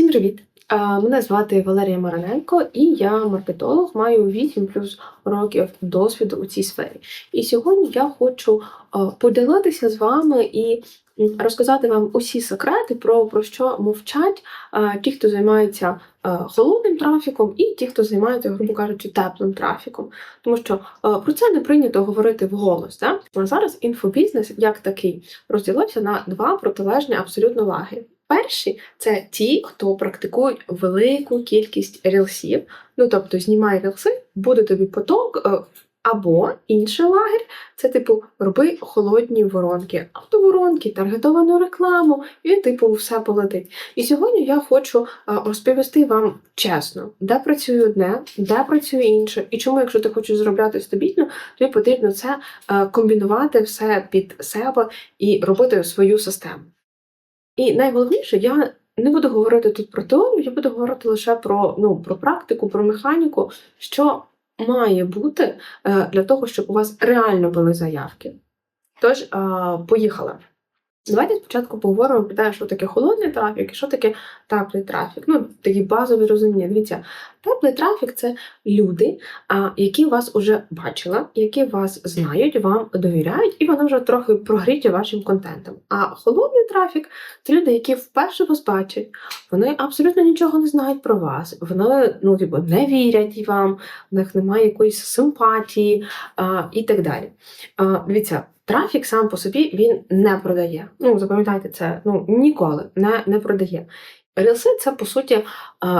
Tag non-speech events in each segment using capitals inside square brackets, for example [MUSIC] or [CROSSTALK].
Всім привіт! Мене звати Валерія Мараненко, і я маркетолог, маю 8 плюс років досвіду у цій сфері. І сьогодні я хочу поділитися з вами і розказати вам усі секрети про, про що мовчать ті, хто займається холодним трафіком, і ті, хто займається, грубо кажучи, теплим трафіком. Тому що про це не прийнято говорити вголос. Да? Зараз інфобізнес як такий розділився на два протилежні абсолютно лаги. Перші це ті, хто практикують велику кількість рілсів. Ну тобто знімай рілси, буде тобі поток. е, Або інший лагерь це типу роби холодні воронки, автоворонки, таргетовану рекламу, і типу все полетить. І сьогодні я хочу е, розповісти вам чесно, де працює одне, де працює інше, і чому, якщо ти хочеш заробляти стабільно, тобі потрібно це е, комбінувати все під себе і робити свою систему. І найголовніше, я не буду говорити тут про теорію, я буду говорити лише про, ну, про практику, про механіку, що має бути е, для того, щоб у вас реально були заявки. Тож, е, поїхали. Давайте спочатку поговоримо про те, що таке холодний трафік і що таке теплий трафік. Ну, такі базові розуміння. Дивіться, теплий трафік це люди, які вас уже бачили, які вас знають, вам довіряють, і вони вже трохи прогріті вашим контентом. А холодний трафік це люди, які вперше вас бачать, вони абсолютно нічого не знають про вас, вони ну, типу, не вірять вам, в них немає якоїсь симпатії а, і так далі. А, дивіться. Трафік сам по собі він не продає. Ну, запам'ятайте це, ну ніколи не, не продає. Рілси це по суті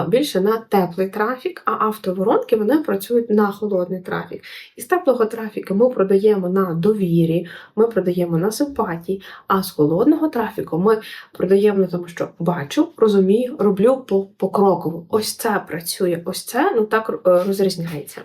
більше на теплий трафік, а автоворонки вони працюють на холодний трафік. Із теплого трафіку ми продаємо на довірі, ми продаємо на симпатії, а з холодного трафіку ми продаємо на тому, що бачу, розумію, роблю по покроково. Ось це працює, ось це ну так е, розрізняється.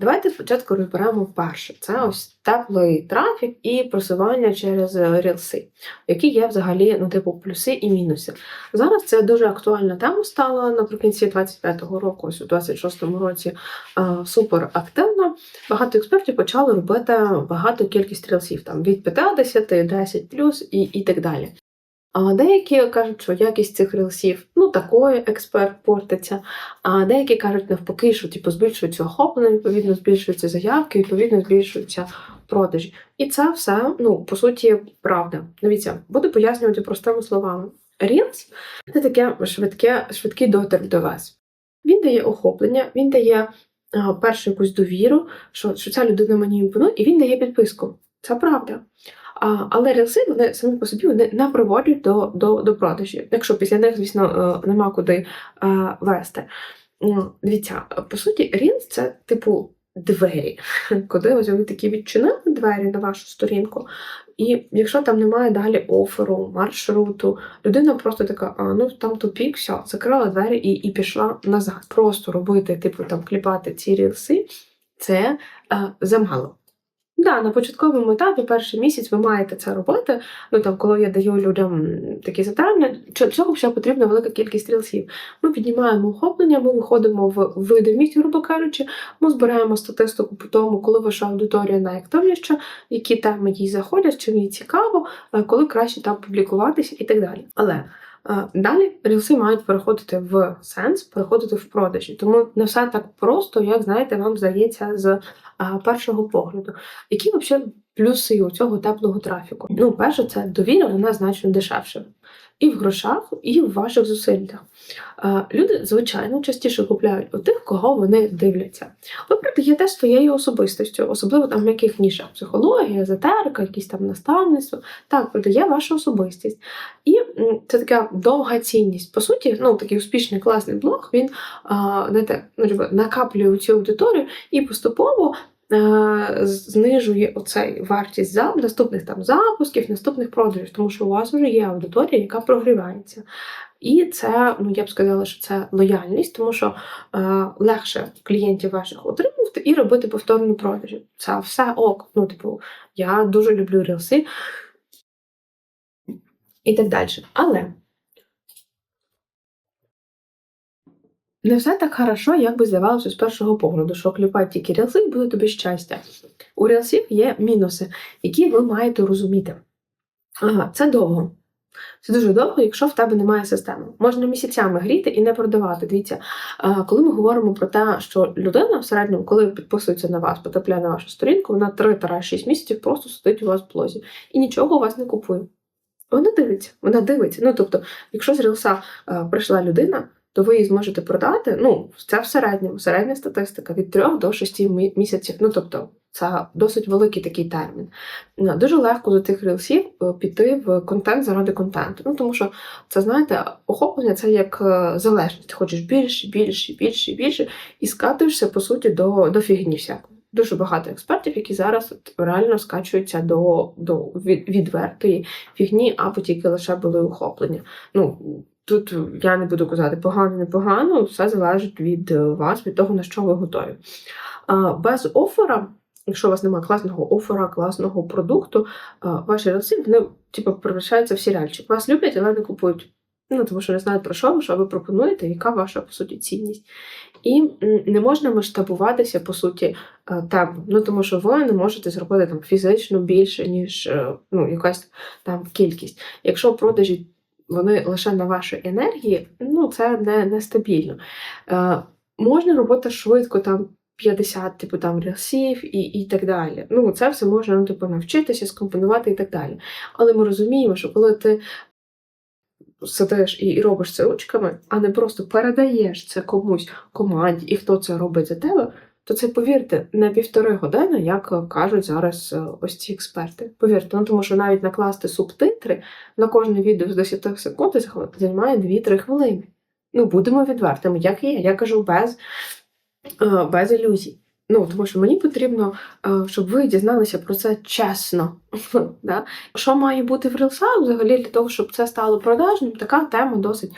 Давайте спочатку розберемо перше. Це ось теплий трафік і просування через е, рілси, які є взагалі ну, типу плюси і мінуси. Зараз це дуже актуальна тема стала наприкінці 25-го року, ось у 26-му році е, супер активно. Багато експертів почали робити багато кількість рілсів, там від 50, 10 плюс і, і так далі. А деякі кажуть, що якість цих рілсів ну такої експерт портиться. А деякі кажуть навпаки, що типу збільшується охоплення, відповідно збільшуються заявки, відповідно збільшуються продажі. І це все, ну по суті, правда. Дивіться, буду пояснювати простими словами. Рілс це таке швидке, швидкий дотик до вас. Він дає охоплення, він дає першу якусь довіру, що, що ця людина мені імпонує, і він дає підписку. Це правда. А, але рілси вони самі по собі вони не приводять до, до, до продажів, якщо після них, звісно, е, нема куди е, вести. Ну, Дивіться, по суті, рілс це типу двері, [LAUGHS] куди ось ви такі відчинили двері на вашу сторінку. І якщо там немає далі оферу, маршруту, людина просто така, а ну там тупік, все, закрила двері і, і пішла назад. Просто робити, типу, там кліпати ці рілси, це е, замало. Да, на початковому етапі, перший місяць, ви маєте це робити. Ну там, коли я даю людям такі завдання, цього ще потрібна велика кількість рілсів. Ми піднімаємо охоплення, ми виходимо в видимість, грубо кажучи, ми збираємо статистику по тому, коли ваша аудиторія найактивніша, які теми їй заходять, чим їй цікаво, е, коли краще там публікуватися і так далі. Але Далі рілси мають переходити в сенс, переходити в продажі. Тому не все так просто, як знаєте, вам здається з першого погляду. Які взагалі плюси у цього теплого трафіку? Ну, перше, це довіра, вона значно дешевша. І в грошах, і в ваших зусиллях. Люди, звичайно, частіше купляють у тих, кого вони дивляться. Ви продаєте своєю особистістю, особливо там в яких нішах психологія, езотерика, якісь там наставництво. Так, продає ваша особистість. І це така довга цінність. По суті, ну такий успішний класний блог, він знаєте, ну, якби накаплює цю аудиторію і поступово. Е, Знижує оцей вартість за наступних там запусків, наступних продажів, тому що у вас вже є аудиторія, яка прогрівається. І це, ну я б сказала, що це лояльність, тому що е, легше клієнтів ваших отримувати і робити повторні продажі. Це все ок. Ну, типу, я дуже люблю рілси і так далі. Але не все так хорошо, як би здавалося з першого погляду, що кліпати тільки рілси і буде тобі щастя. У рілсів є мінуси, які ви маєте розуміти. Ага, це довго. Це дуже довго, якщо в тебе немає системи. Можна місяцями гріти і не продавати. Дивіться, коли ми говоримо про те, що людина в середньому, коли підписується на вас, потрапляє на вашу сторінку, вона 3-6 місяців просто сидить у вас в блозі і нічого у вас не купує. Вона дивиться, вона дивиться. Ну тобто, якщо з рілса прийшла людина, то ви її зможете продати. Ну, це в середньому, середня статистика від 3 до 6 місяців. Ну тобто, це досить великий такий термін. Дуже легко до тих рілсів е, піти в контент заради контенту. Ну тому що це знаєте, охоплення це як е, залежність. Ти хочеш більше, більше, більше, більше, і скатуєшся по суті до, до фігні всякої. Дуже багато експертів, які зараз реально скачуються до, до від- відвертої фігні, або тільки лише були охоплення. Ну тут я не буду казати погано, не погано, все залежить від е, вас, від того, на що ви готові. Без оффера, якщо у вас немає класного оффера, класного продукту, ваші релси, вони типу, превращаються в серіальчик. Вас люблять, але не купують. Ну, тому що не знають про що ви, що ви пропонуєте, яка ваша, по суті, цінність. І не можна масштабуватися, по суті, е, темпом. Ну, тому що ви не можете зробити там фізично більше, ніж е, ну, якась там кількість. Якщо продажі вони лише на вашій енергії, ну це не, нестабільно. Е, можна робити швидко там 50, типу там рельсів і, і так далі. Ну, це все можна ну, типу, навчитися, скомпонувати і так далі. Але ми розуміємо, що коли ти сидиш і, і робиш це ручками, а не просто передаєш це комусь команді, і хто це робить за тебе. То це, повірте, не півтори години, як кажуть зараз е, ось ці експерти. Повірте, ну тому що навіть накласти субтитри на кожне відео з 10 секунд займає 2-3 хвилини. Ну, будемо відвертими, як є. Я кажу без, е, без ілюзій. Ну, тому що мені потрібно, е, щоб ви дізналися про це чесно. [LAUGHS] да? Що має бути в рилсах взагалі для того, щоб це стало продажним, така тема досить е,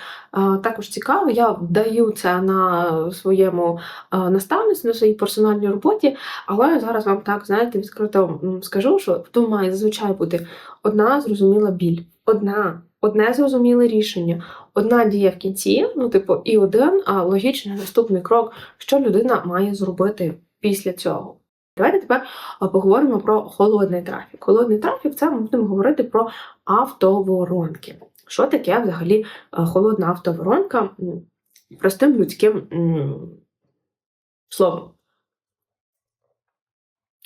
також цікава. Я даю це на своєму е, наставництві, на своїй персональній роботі, але зараз вам так, знаєте, відкрито скажу, що тут має зазвичай бути одна зрозуміла біль. Одна, одне зрозуміле рішення, одна дія в кінці, ну, типу, і один а, логічний наступний крок, що людина має зробити після цього. Давайте тепер поговоримо про холодний трафік. Холодний трафік це ми будемо говорити про автоворонки. Що таке взагалі холодна автоворонка простим людським словом?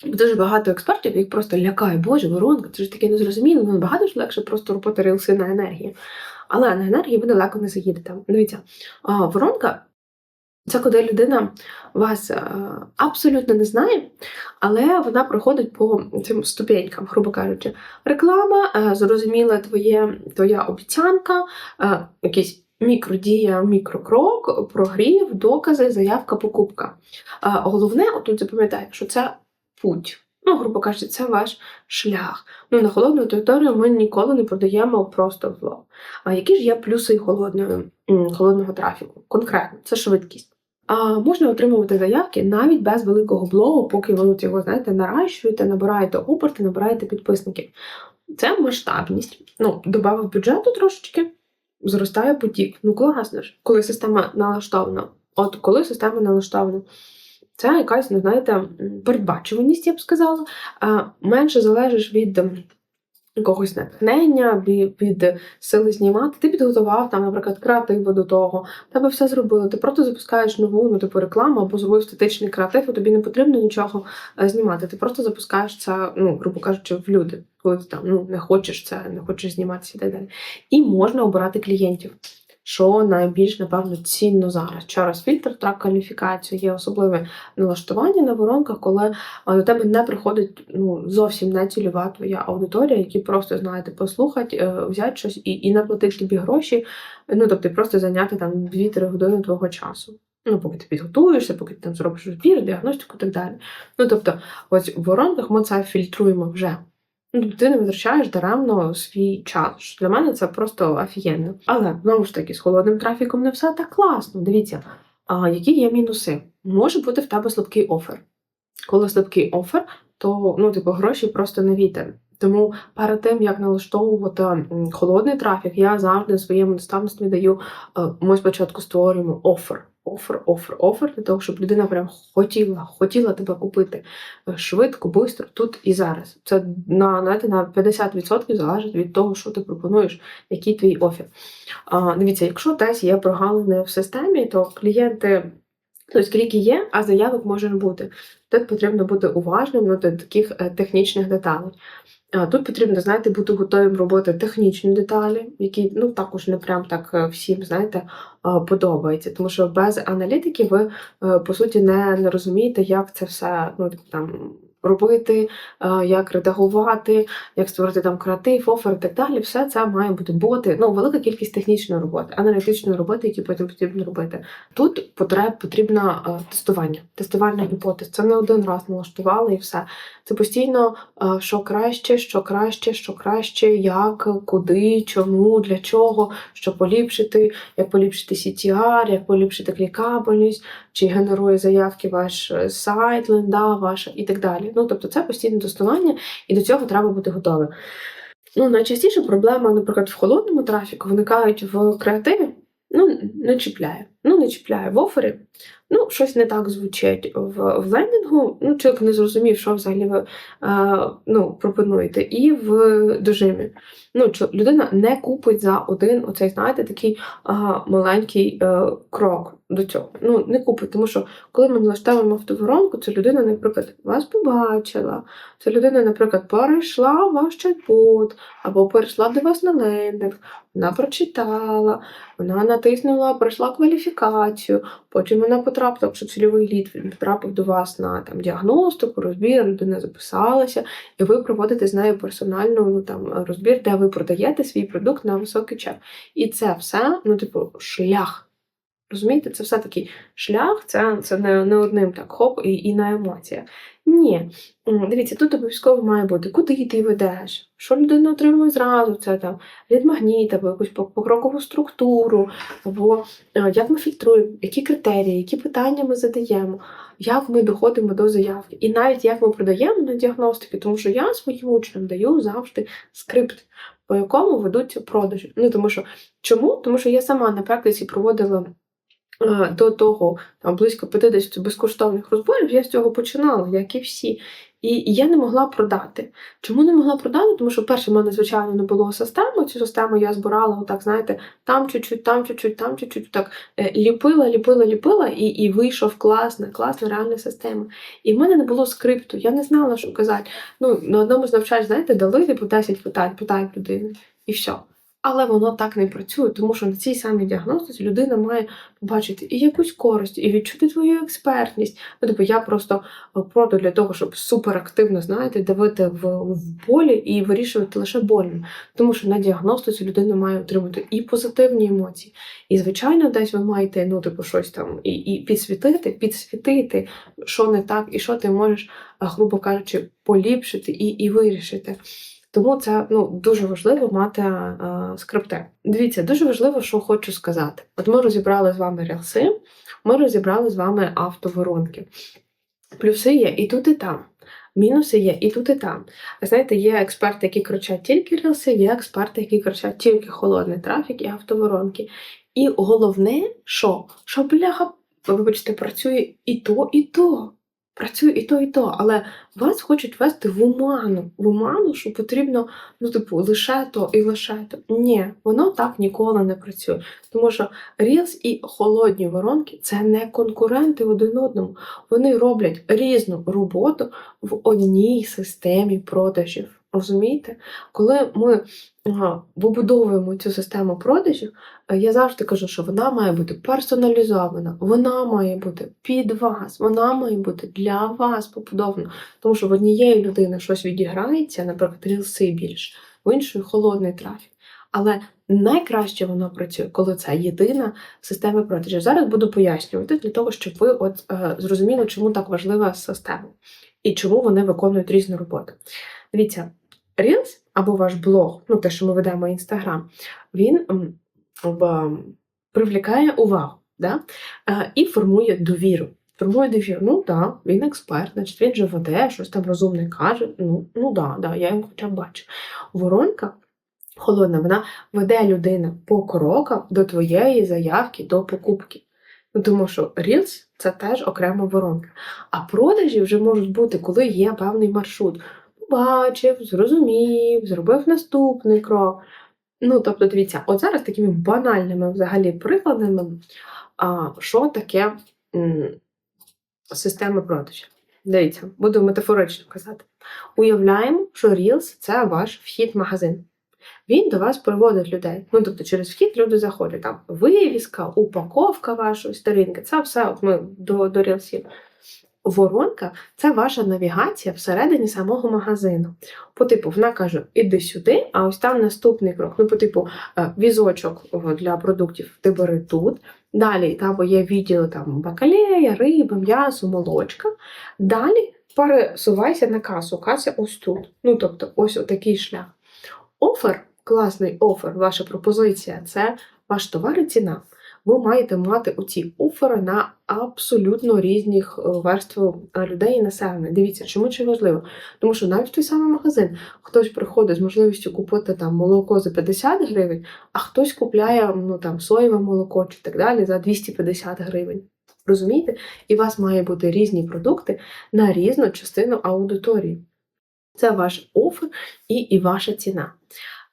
Дуже багато експертів їх просто лякає, боже, воронка, це ж таке незрозуміло, ну багато ж легше просто робити рілси на енергію. Але на енергії ви далеко не заїдете. Дивіться, воронка це коли людина вас е, абсолютно не знає, але вона проходить по цим ступенькам, грубо кажучи. Реклама, е, зрозуміла твоє, твоя обіцянка, е, якийсь мікродія, мікрокрок, прогрів, докази, заявка, покупка. Головне, отут запам'ятай, що це путь. Ну, грубо кажучи, це ваш шлях. Ну, на холодну територію ми ніколи не продаємо просто влог. А які ж є плюси холодної, холодного трафіку? Конкретно, це швидкість. А можна отримувати заявки навіть без великого блогу, поки ви от його, знаєте, наращуєте, набираєте оберти, набираєте підписників. Це масштабність. Ну, додав бюджету трошечки, зростає потік. Ну, класно ж, коли система налаштована. От коли система налаштована. Це якась, ну, знаєте, передбачуваність, я б сказала. Менше залежиш від якогось натхнення, від, сили знімати. Ти підготував там, наприклад, креативи до того, тебе все зробили. Ти просто запускаєш нову ну, типу рекламу або зробив статичний креатив, і тобі не потрібно нічого е, знімати. Ти просто запускаєш це, ну, грубо кажучи, в люди, коли ти там ну, не хочеш це, не хочеш зніматися і так далі. І можна обирати клієнтів. Що найбільш, напевно, цінно зараз. Через фільтр трак кваліфікацію є особливе налаштування на воронках, коли до тебе не приходить ну, зовсім не цільова твоя аудиторія, які просто, знаєте, послухати, е, взяти щось і, і не платити тобі гроші, ну тобто просто зайняти там 2-3 години твого часу. Ну, поки ти підготуєшся, поки ти там зробиш розбір, діагностику і так далі. Ну, тобто, ось в воронках ми це фільтруємо вже. Ну, ти не витрачаєш даремно свій час. Для мене це просто офігенно. Але знову ж таки, з холодним трафіком не все так класно. Дивіться, а які є мінуси? Може бути в тебе слабкий офер. Коли слабкий офер, то ну, типу, гроші просто не вітер. Тому перед тим як налаштовувати холодний трафік, я завжди своєму наставництві даю. е, Ми спочатку створюємо офер. Офер, офер, офер, для того, щоб людина прям хотіла, хотіла тебе купити е, швидко, швидко, тут і зараз. Це на, знаєте, на 50% залежить від того, що ти пропонуєш, який твій офер. А, дивіться, якщо десь є прогалини в системі, то клієнти. Тобто кліки є, а заявок може бути. Тут потрібно бути уважним до таких е, технічних деталей. Тут потрібно, знаєте, бути готовим робити технічні деталі, які ну також не прям так е, всім, знаєте, подобаються. Тому що без аналітики ви е, по суті не, не розумієте, як це все ну, там. Робити, е, як редагувати, як створити там креатив, офер і так далі. Все це має бути боти. Ну, велика кількість технічної роботи, аналітичної роботи, які потім потрібно робити. Тут потреб потрібно е, тестування, тестувальна гіпотез. Це не один раз налаштували і все. Це постійно е, що краще, що краще, що краще, як, куди, чому, для чого, що поліпшити, як поліпшити CTR, як поліпшити клікабельність, чи генерує заявки ваш сайт, ленда ваша і так далі. Ну, тобто це постійне тестування, і до цього треба бути готовим. Ну, найчастіше проблема, наприклад, в холодному трафіку виникають в креативі. Ну, не чіпляє. Ну, не чіпляє в офері. Ну, щось не так звучить в, в лендінгу. Ну, чоловік не зрозумів, що взагалі ви е, ну, пропонуєте. І в дожимі. Ну, людина не купить за один оцей, знаєте, такий е, маленький е, крок до цього. Ну, не купить, тому що коли ми налаштовуємо автоворонку, це людина, наприклад, вас побачила, це людина, наприклад, перейшла в ваш чат-бот, або перейшла до вас на лендинг, вона прочитала, вона натиснула, пройшла кваліфікацію, потім вона потрапила, якщо цільовий лід потрапив до вас на там, діагностику, розбір, людина записалася, і ви проводите з нею персональну ну, там, розбір, де ви продаєте свій продукт на високий чек. І це все, ну, типу, шлях. Розумієте, це все такий шлях, це, це не, не одним так хоп і, і на емоціях. Ні, дивіться, тут обов'язково має бути, куди ти ведеш, що людина отримує зразу, це там від магніт, або якусь покрокову структуру, або е, як ми фільтруємо, які критерії, які питання ми задаємо, як ми доходимо до заявки, і навіть як ми продаємо на діагностики, тому що я своїм учням даю завжди скрипт, по якому ведуться продажі. Ну тому що чому? Тому що я сама на практиці проводила. Е, До того там близько 50 безкоштовних розборів я з цього починала, як і всі. І, я не могла продати. Чому не могла продати? Тому що, перше, в мене, звичайно, не було системи. Цю систему я збирала, отак, знаєте, там чуть-чуть, там чуть-чуть, там чуть-чуть, так е, ліпила, ліпила, ліпила, і, і вийшов класна, класна реальна система. І в мене не було скрипту, я не знала, що казати. Ну, на одному з навчань, знаєте, дали типу 10 питань, питають людини, і все. Але воно так не працює, тому що на цій самій діагностиці людина має побачити і якусь користь, і відчути твою експертність. Ну, тобто я просто е, проти для того, щоб суперактивно, знаєте, давити в, в полі і вирішувати лише больно. Тому що на діагностиці людина має отримати і позитивні емоції. І, звичайно, десь ви маєте ну, типу, щось там і, і підсвітити, підсвітити, що не так, і що ти можеш, е, грубо кажучи, поліпшити і, і вирішити. Тому це ну, дуже важливо мати е, скрипти. Дивіться, дуже важливо, що хочу сказати. От ми розібрали з вами рілси, ми розібрали з вами автоворонки. Плюси є і тут, і там. Мінуси є і тут, і там. Знаєте, є експерти, які кричать тільки рілси, є експерти, які кричать тільки холодний трафік і автоворонки. І головне, що? Що бляха, вибачте, працює і то, і то. Працює і то, і то, але вас хочуть вести в оману, в оману, що потрібно, ну, типу, лише то і лише то. Ні, воно так ніколи не працює. Тому що Reels і холодні воронки це не конкуренти один одному. Вони роблять різну роботу в одній системі продажів. Розумієте? Коли ми ага, вибудовуємо цю систему продажів, е, я завжди кажу, що вона має бути персоналізована, вона має бути під вас, вона має бути для вас побудована. Тому що в однієї людини щось відіграється, наприклад, рілси більше, в іншої холодний трафік. Але найкраще воно працює, коли це єдина система продажів. Зараз буду пояснювати для того, щоб ви от е, зрозуміли, чому так важлива система і чому вони виконують різну роботу. Дивіться, Reels або ваш блог, ну те, що ми ведемо Інстаграм, він привлікає увагу да? і формує довіру. Формує довіру. Ну так, він експерт, значить він же веде, щось там розумне каже. Ну, ну да, да, я його хоча б бачу. Воронька холодна, вона веде людину по крокам до твоєї заявки, до покупки. Ну, тому що Reels – це теж окрема воронка. А продажі вже можуть бути, коли є певний маршрут. Побачив, зрозумів, зробив наступний крок. Ну, тобто, дивіться, от зараз такими банальними взагалі прикладами, а, що таке м, система продажів. Дивіться, буду метафорично казати. Уявляємо, що Reels – це ваш вхід в магазин. Він до вас приводить людей. Ну, тобто, через вхід люди заходять. Там вивіска, упаковка вашої сторінки. Це все от ми до, до Reelsів. Воронка це ваша навігація всередині самого магазину. По типу, вона каже, іди сюди, а ось там наступний крок. Ну, по типу, е, візочок для продуктів ти бери тут. Далі там є відділ там бакалея, риба, м'ясо, молочка. Далі пересувайся на касу. Каса ось тут. Ну, тобто, ось такий шлях. Офер, класний офер, ваша пропозиція це ваш товар і ціна. Ви маєте мати оці офери на абсолютно різних е, верств е, людей і населення. Дивіться, чому це важливо? Тому що навіть в той самий магазин хтось приходить з можливістю купити там молоко за 50 гривень, а хтось купляє ну, там, соєве молоко чи так далі за 250 гривень. Розумієте? І у вас має бути різні продукти на різну частину аудиторії. Це ваш офер і, і ваша ціна.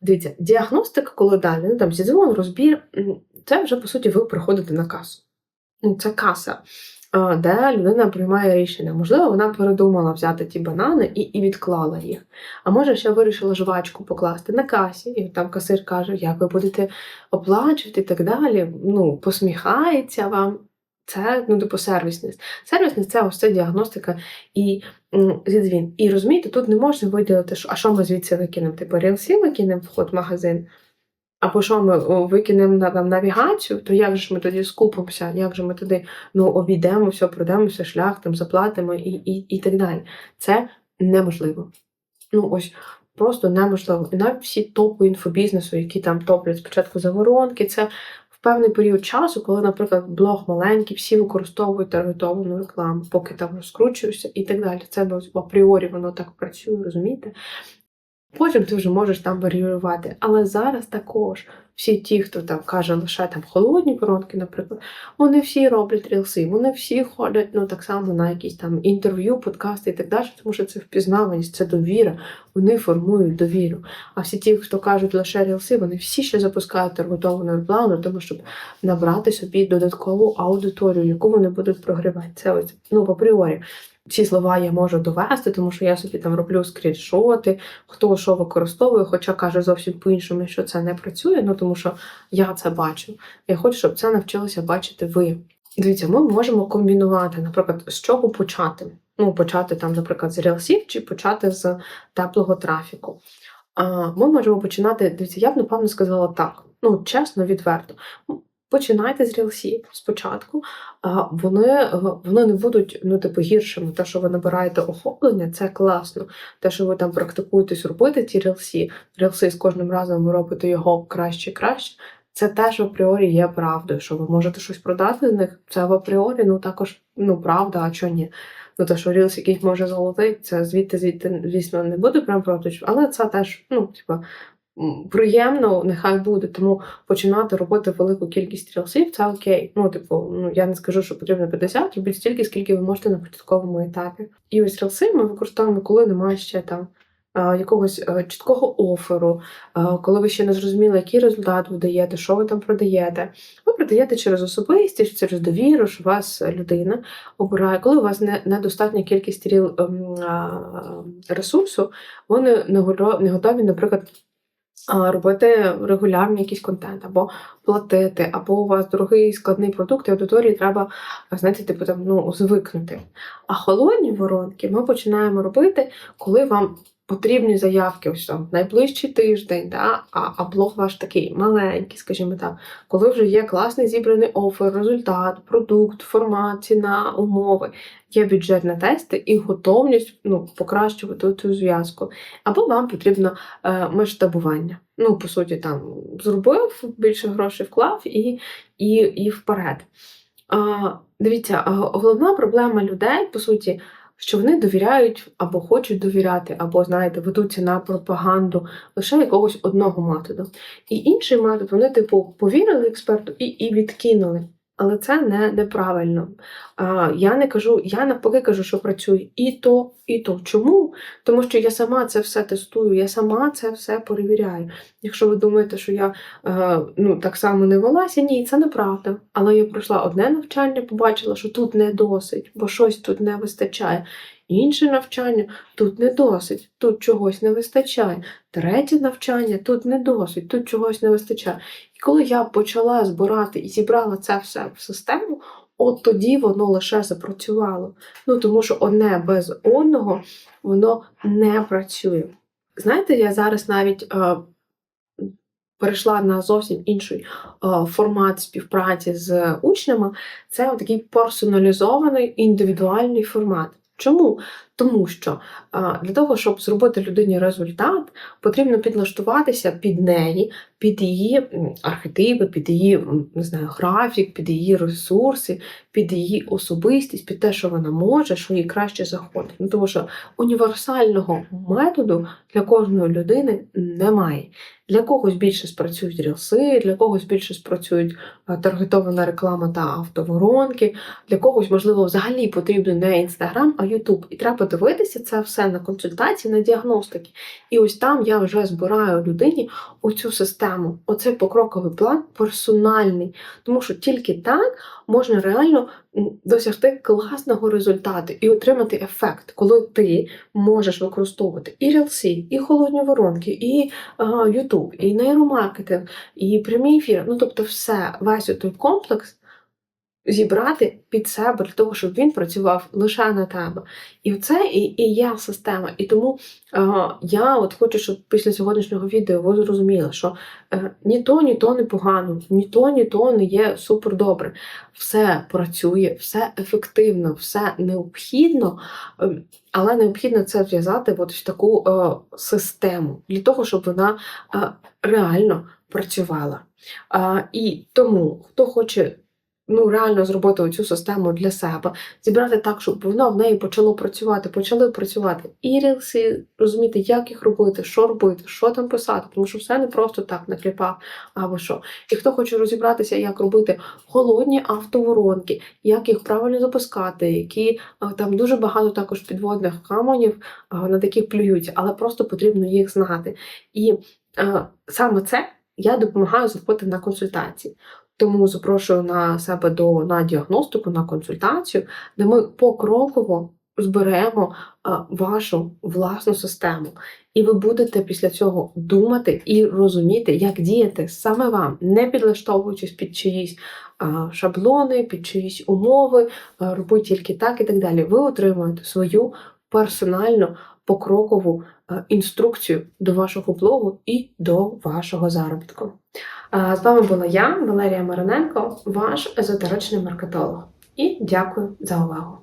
Дивіться, діагностика, коли далі, ну там зідзвон, розбір, це вже по суті ви приходите на касу. Ну, Це каса, де людина приймає рішення. Можливо, вона передумала взяти ті банани і, і відклала їх. А може, ще вирішила жвачку покласти на касі, і там касир каже, як ви будете оплачувати і так далі. Ну, посміхається вам. Це ну, типу сервісність. Сервісність це ось ця діагностика і м, зідзвін. І розумієте, тут не можна виділити, що, а що ми звідси викинемо? Типу рілсі викинемо вход в магазин, або що ми викинемо на там, навігацію, то як же ж ми тоді скупимося, як же ми туди ну, обійдемо, все, пройдемо все шлях, там, заплатимо і, і, і так далі. Це неможливо. Ну, ось просто неможливо. І навіть всі топи інфобізнесу, які там топлять спочатку за воронки, це певний період часу, коли, наприклад, блог маленький, всі використовують таргетовану рекламу, поки там розкручуєшся і так далі. Це апріорі воно так працює, розумієте? Потім ти вже можеш там варіювати. Але зараз також всі ті, хто там каже лише там холодні воронки, наприклад, вони всі роблять рілси, вони всі ходять ну так само на якісь там інтерв'ю, подкасти і так далі, тому що це впізнаваність, це довіра, вони формують довіру. А всі ті, хто кажуть лише рілси, вони всі ще запускають таргетовану рекламу, того, щоб набрати собі додаткову аудиторію, яку вони будуть прогрівати. Це ось ну апріорі. Ці слова я можу довести, тому що я собі там роблю скріншоти, хто що використовує, хоча каже зовсім по-іншому, що це не працює, ну тому що я це бачу. Я хочу, щоб це навчилися бачити ви. Дивіться, ми можемо комбінувати, наприклад, з чого почати. Ну, почати там, наприклад, з рілсів чи почати з теплого трафіку. А, Ми можемо починати, дивіться, я б напевно сказала так. Ну, чесно, відверто. Починайте з рілсів спочатку, вони, вони не будуть ну, типу, гіршими. Те, що ви набираєте охоплення, це класно. Те, що ви там практикуєтесь робити ті рілсі, рілси з кожним разом ви робите його краще і краще. Це теж в апріорі є правдою, що ви можете щось продати з них. Це в апріорі, ну також ну правда, а чого ні. Ну, те, що рілс якийсь може золотий, це звідти, звідти, звісно, не буде прям проти, але це теж, ну, типа, приємно, нехай буде. Тому починати робити велику кількість рілсів це окей. Ну, типу, ну я не скажу, що потрібно 50, робіть стільки, скільки ви можете на початковому етапі. І ось рілси ми використовуємо, коли немає ще там. Якогось е, чіткого оферу, е, коли ви ще не зрозуміли, який результат ви даєте, що ви там продаєте. Ви продаєте через особистість, через довіру, що вас людина обирає. Коли у вас не, недостатня кількість ем, ресурсу, ви не, готові- наприклад, робити регулярний якийсь контент, або платити, або у вас дорогий складний продукт, і аудиторії треба, знаєте, типу там ну, звикнути. А холодні воронки ми починаємо робити, коли вам потрібні заявки, ось там найближчий тиждень, да? а, а блог ваш такий маленький, скажімо так, коли вже є класний зібраний офер, результат, продукт, формат, ціна, умови, є бюджет на тести і готовність ну, покращувати цю зв'язку. Або вам потрібно е, масштабування. Ну, по суті, там зробив, більше грошей вклав і, і, і вперед. Дивіться, головна проблема людей, по суті, що вони довіряють або хочуть довіряти, або, знаєте, ведуться на пропаганду лише якогось одного методу. І інший метод вони, типу, повірили експерту і, і відкинули. Але це не неправильно. Я не кажу, я навпаки кажу, що працює і то, і то. Чому? Тому що я сама це все тестую, я сама це все перевіряю. Якщо ви думаєте, що я е, ну, так само не велася, ні, це неправда. Але я пройшла одне навчання, побачила, що тут не досить, бо щось тут не вистачає. Інше навчання тут не досить, тут чогось не вистачає. Третє навчання тут не досить, тут чогось не вистачає. І коли я почала збирати і зібрала це все в систему, от тоді воно лише запрацювало. Ну тому що одне без одного воно не працює. Знаєте, я зараз навіть е, перейшла на зовсім інший е, формат співпраці з учнями. Це такий персоналізований індивідуальний формат. Чому? Тому що для того, щоб зробити людині результат, потрібно підлаштуватися під неї, під її архетипи, під її не знаю, графік, під її ресурси, під її особистість, під те, що вона може, що їй краще заходить. Ну, тому що універсального методу для кожної людини немає. Для когось більше спрацюють рілси, для когось більше спрацюють таргетована реклама та автоворонки, для когось, можливо, взагалі потрібен не інстаграм, а Ютуб. І треба дивитися це все на консультації, на діагностики. І ось там я вже збираю людині оцю систему, оцей покроковий план персональний. Тому що тільки так можна реально досягти класного результату і отримати ефект, коли ти можеш використовувати і рілси, і холодні воронки, і Ютуб, і нейромаркетинг, і прямі ефіри. Ну тобто, все, весь той комплекс зібрати під себе для того, щоб він працював лише на тебе. І це і, і є система. І тому е, я от хочу, щоб після сьогоднішнього відео ви зрозуміли, що е, ні то, ні то не погано, ні то, ні то не є супер добре. Все працює, все ефективно, все необхідно, е, але необхідно це зв'язати от в таку е, систему для того, щоб вона е, реально працювала. Е, і тому, хто хоче ну, реально зробити цю систему для себе, зібрати так, щоб воно в неї почало працювати, почали працювати і рілси, розуміти, як їх робити, що робити, що там писати, тому що все не просто так накліпав або що. І хто хоче розібратися, як робити холодні автоворонки, як їх правильно запускати, які там дуже багато також підводних каменів, а, над яких плюються, але просто потрібно їх знати. І е, саме це я допомагаю зробити на консультації. Тому запрошую на себе до на діагностику, на консультацію, де ми покроково зберемо вашу власну систему. І ви будете після цього думати і розуміти, як діяти саме вам, не підлаштовуючись під чиїсь шаблони, під чиїсь умови, а, робити тільки так і так далі. Ви отримуєте свою персональну покрокову інструкцію до вашого блогу і до вашого заробітку. З вами була я, Валерія Мараненко, ваш езотеричний маркетолог. І дякую за увагу!